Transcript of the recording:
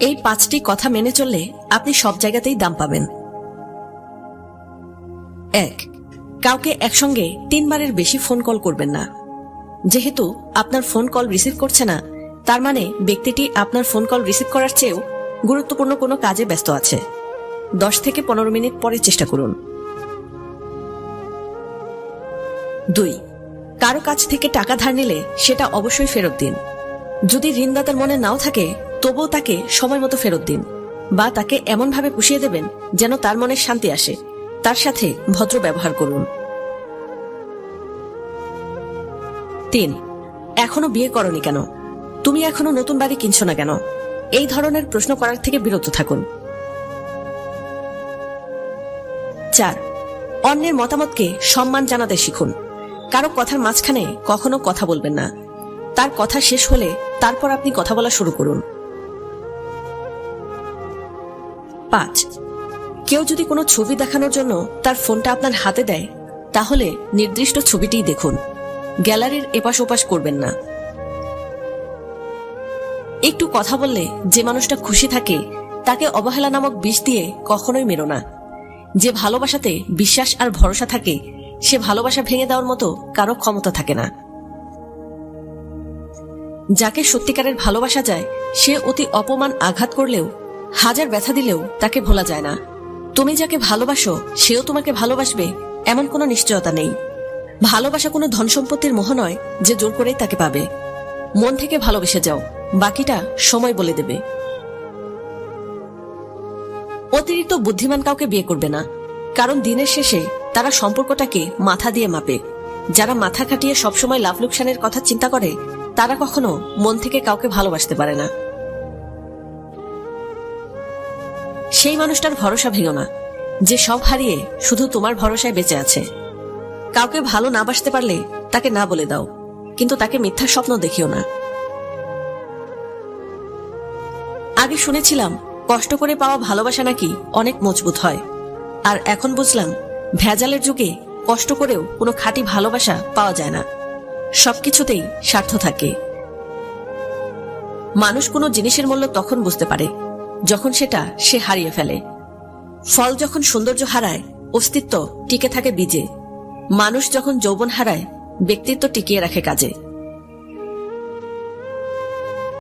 এই পাঁচটি কথা মেনে চললে আপনি সব জায়গাতেই দাম পাবেন। এক, কাউকে একসঙ্গে তিনবারের বেশি ফোন কল করবেন না। যেহেতু আপনার ফোন কল রিসিভ করছে না, তার মানে ব্যক্তিটি আপনার ফোন কল রিসিভ করার চেয়েও গুরুত্বপূর্ণ কোনো কাজে ব্যস্ত আছে। দশ থেকে পনেরো মিনিট পরে চেষ্টা করুন। দুই, কারও কাছ থেকে টাকা ধার নিলে সেটা অবশ্যই ফেরত দিন। যদি ঋণদাতার মনে নাও থাকে তবুও তাকে সময় মতো ফেরত দিন বা তাকে এমনভাবে পুষিয়ে দেবেন যেন তার মনে শান্তি আসে। তার সাথে ভদ্র ব্যবহার করুন। তিন, এখনও বিয়ে করনি কেন? তুমি এখনও নতুন বাড়ি কিনছো না কেন? এই ধরনের প্রশ্ন করার থেকে বিরত থাকুন। চার, অন্যের মতামতকে সম্মান জানাতে শিখুন। কারও কথার মাঝখানে কখনো কথা বলবেন না। তার কথা শেষ হলে তারপর আপনি কথা বলা শুরু করুন। পাঁচ। কেউ যদি কোনো ছবি দেখানোর জন্য তার ফোনটা আপনার হাতে দেয়, তাহলে নির্দিষ্ট ছবিটিই দেখুন। গ্যালারির এপাশ ওপাশ করবেন না। একটু কথা বললে যে মানুষটা খুশি থাকে, তাকে অবহেলা নামক বিষ দিয়ে কখনোই মেরো না। যে ভালোবাসাতে বিশ্বাস আর ভরসা থাকে, সে ভালোবাসা ভেঙে দেওয়ার মতো কারও ক্ষমতা থাকে না। যাকে সত্যিকারের ভালোবাসা যায়, সে অতি অপমান আঘাত করলেও হাজার ব্যথা দিলেও তাকে ভোলা যায় না। তুমি যাকে ভালোবাসো, সেও তোমাকে ভালোবাসবে, এমন কোনো নিশ্চয়তা নেই। ভালোবাসা কোনো ধন সম্পত্তির মোহ নয় যে জোর করেই তাকে পাবে। মন থেকে ভালোবেসে যাও, বাকিটা সময় বলে দেবে। অতিরিক্ত বুদ্ধিমান কাউকে বিয়ে করবে না, কারণ দিনের শেষে তারা সম্পর্কটাকে মাথা দিয়ে মাপে। যারা মাথা খাটিয়ে সবসময় লাভ লোকসানের কথা চিন্তা করে, তারা কখনো মন থেকে কাউকে ভালোবাসতে পারে না। সেই মানুষটার ভরসা ভেঙো না। যে সব হারিয়ে শুধু তোমার ভরসায় বেঁচে আছে। কাউকে ভালো না বাসতে পারলে তাকে না বলে দাও, কিন্তু তাকে মিথ্যা স্বপ্ন দেখিও না। আগে শুনেছিলাম, কষ্ট করে পাওয়া ভালোবাসা নাকি অনেক মজবুত হয়। আর এখন বুঝলাম, ভেজালের যুগে কষ্ট করেও কোনো খাঁটি ভালোবাসা পাওয়া যায় না। সবকিছুতেই স্বার্থ থাকে। মানুষ কোনো জিনিসের মূল্য তখন বুঝতে পারে। যখন সেটা সে হারিয়ে ফেলে। ফল যখন সৌন্দর্য হারায়, অস্তিত্ব টিকে থাকে বীজে। মানুষ যখন যৌবন হারায়, ব্যক্তিত্ব টিকিয়ে রাখে কাজে।